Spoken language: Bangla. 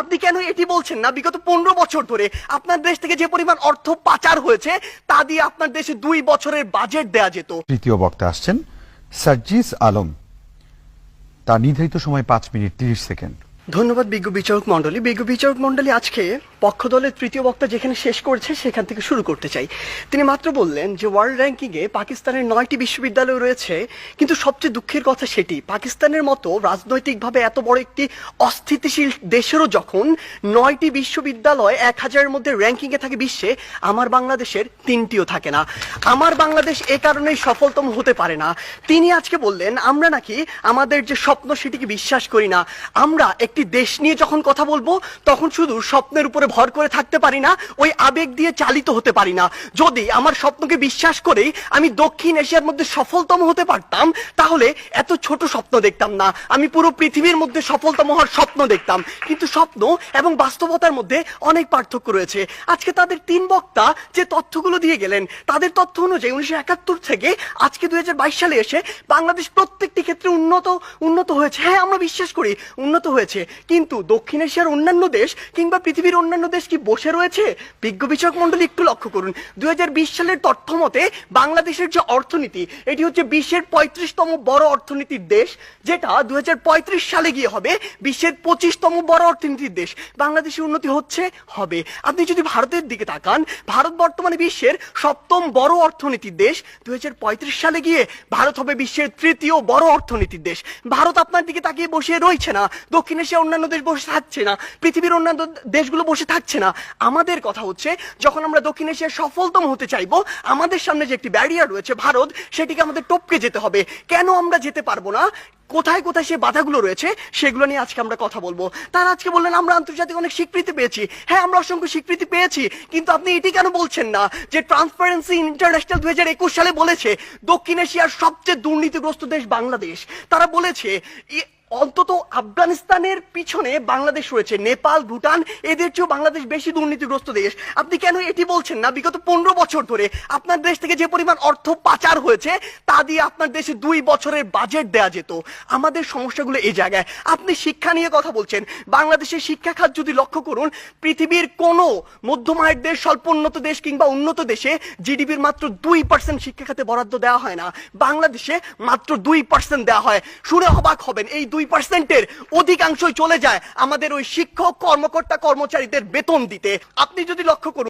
আপনি কেন এটি বলছেন না? বিগত পনেরো বছর ধরে আপনার দেশ থেকে যে পরিমাণ অর্থ পাচার হয়েছে, তা দিয়ে আপনার দেশে দুই বছরের বাজেট দেয়া যেত। তৃতীয় বক্তা আসছেন সার্জিস আলম। তার নির্ধারিত সময় পাঁচ মিনিট তিরিশ সেকেন্ড। ধন্যবাদ বিজ্ঞ বিচারক মন্ডলী বিজ্ঞ বিচারক মন্ডলী আজকে পক্ষ দলের তৃতীয় বক্তা যেখানে শেষ করেছে, সেখান থেকে শুরু করতে চাই। তিনি মাত্র বললেন যে, ওয়ার্ল্ড র্যাঙ্কিংয়ে পাকিস্তানের নয়টি বিশ্ববিদ্যালয় রয়েছে, কিন্তু সবচেয়ে দুঃখের কথা সেটি, পাকিস্তানের মতো রাজনৈতিকভাবে এত বড় একটি অস্থিতিশীল দেশেরও যখন নয়টি বিশ্ববিদ্যালয় এক হাজারের মধ্যে র্যাঙ্কিংয়ে থাকে বিশ্বে, আমার বাংলাদেশের তিনটিও থাকে না। আমার বাংলাদেশ এ কারণেই সফলতম হতে পারে না। তিনি আজকে বললেন, আমরা নাকি আমাদের যে স্বপ্ন সেটিকে বিশ্বাস করি না, আমরা একটি দেশ নিয়ে যখন কথা বলব, তখন শুধু স্বপ্নের উপরে ভর করে থাকতে পারি না, ওই আবেগ দিয়ে চালিত হতে পারি না। যদি আমার স্বপ্নকে বিশ্বাস করেই আমি দক্ষিণ এশিয়ার মধ্যে সফলতম হতে পারতাম, তাহলে এত ছোট স্বপ্ন দেখতাম না। আমি পুরো পৃথিবীর মধ্যে সফলতম হওয়ার স্বপ্ন দেখতাম। কিন্তু স্বপ্ন এবং বাস্তবতার মধ্যে অনেক পার্থক্য রয়েছে। আজকে তাদের তিন বক্তা যে তথ্যগুলো দিয়ে গেলেন, তাদের তথ্য অনুযায়ী উনিশশো একাত্তর থেকে আজকে দু হাজার বাইশ সালে এসে বাংলাদেশ প্রত্যেকটি ক্ষেত্রে উন্নত উন্নত হয়েছে। হ্যাঁ আমরা বিশ্বাস করি উন্নত হয়েছে। কিন্তু দক্ষিণ এশিয়ার অন্যান্য দেশ কিংবা পৃথিবীর অন্যান্য দেশ কি বসে রয়েছে? বিজ্ঞ বিচারক মন্ডলী একটু লক্ষ্য করুন। দুই হাজার বিশ সালের তথ্য মতে বাংলাদেশের যে অর্থনীতি, এটি হচ্ছে বিশ্বের পঁয়ত্রিশতম বড় অর্থনীতির দেশ, যেটা দুই হাজার পঁয়ত্রিশ সালে গিয়ে হবে বিশ্বের পঁচিশতম বড় অর্থনীতির দেশ। বাংলাদেশের উন্নতি হচ্ছে, হবে। আপনি যদি ভারতের দিকে তাকান, ভারত বর্তমানে বিশ্বের সপ্তম বড় অর্থনীতির দেশ। দুই হাজার পঁয়ত্রিশ সালে গিয়ে ভারত হবে বিশ্বের তৃতীয় বড় অর্থনীতির দেশ। ভারত আপনার দিকে তাকিয়ে বসে রয়েছে না। দক্ষিণ এশিয়া অন্যান্য দেশ বসে থাকছে না, পৃথিবীর অন্যান্য দেশগুলো বসে থাকছে না। আমাদের কথা হচ্ছে, যখন আমরা দক্ষিণ এশিয়ার সফলতম হতে চাইব, আমাদের সামনে যে একটি ব্যারিয়ার রয়েছে ভারত, সেটিকে আমাদের টপকে যেতে হবে। কেন আমরা যেতে পারব না? কোথায় কোথায় সে বাধাগুলো রয়েছে, সেগুলো নিয়ে আজকে আমরা কথা বলব। তারা আজকে বললেন, আমরা আন্তর্জাতিক অনেক স্বীকৃতি পেয়েছি। হ্যাঁ আমরা অসংখ্য স্বীকৃতি পেয়েছি, কিন্তু আপনি এটি কেন বলছেন না? যে ট্রান্সপারেন্সি ইন্টারন্যাশনাল দুই হাজার একুশ সালে বলেছে, দক্ষিণ এশিয়ার সবচেয়ে দুর্নীতিগ্রস্ত দেশ বাংলাদেশ। তারা বলেছে অন্তত আফগানিস্তানের পিছনে বাংলাদেশ রয়েছে, নেপাল, ভুটান, এদের চেয়েও বাংলাদেশ বেশি দুর্নীতিগ্রস্ত দেশ। আপনি কেন এটি বলছেন না? বিগত পনেরো বছর ধরে আপনার দেশ থেকে যে পরিমাণ অর্থ পাচার হয়েছে, তা দিয়ে আপনার দেশে দুই বছরের বাজেট দেয়া যেত। আমাদের সমস্যাগুলো এই জায়গায়। আপনি শিক্ষা নিয়ে কথা বলছেন। বাংলাদেশের শিক্ষা খাত যদি লক্ষ্য করুন, পৃথিবীর কোনো মধ্যম আয়ের দেশ স্বল্পোন্নত দেশ কিংবা উন্নত দেশে জিডিপির মাত্র দুই পার্সেন্ট শিক্ষা খাতে বরাদ্দ দেওয়া হয় না। বাংলাদেশে মাত্র দুই পার্সেন্ট দেওয়া হয়। শুনে অবাক হবেন এই দুই পার্সেন্টের অধিকাংশই চলে যায় আমাদের ওই শিক্ষক, কর্মকর্তা, কর্মচারীদের বেতন দিতে। আপনি যদি লক্ষ্য করুন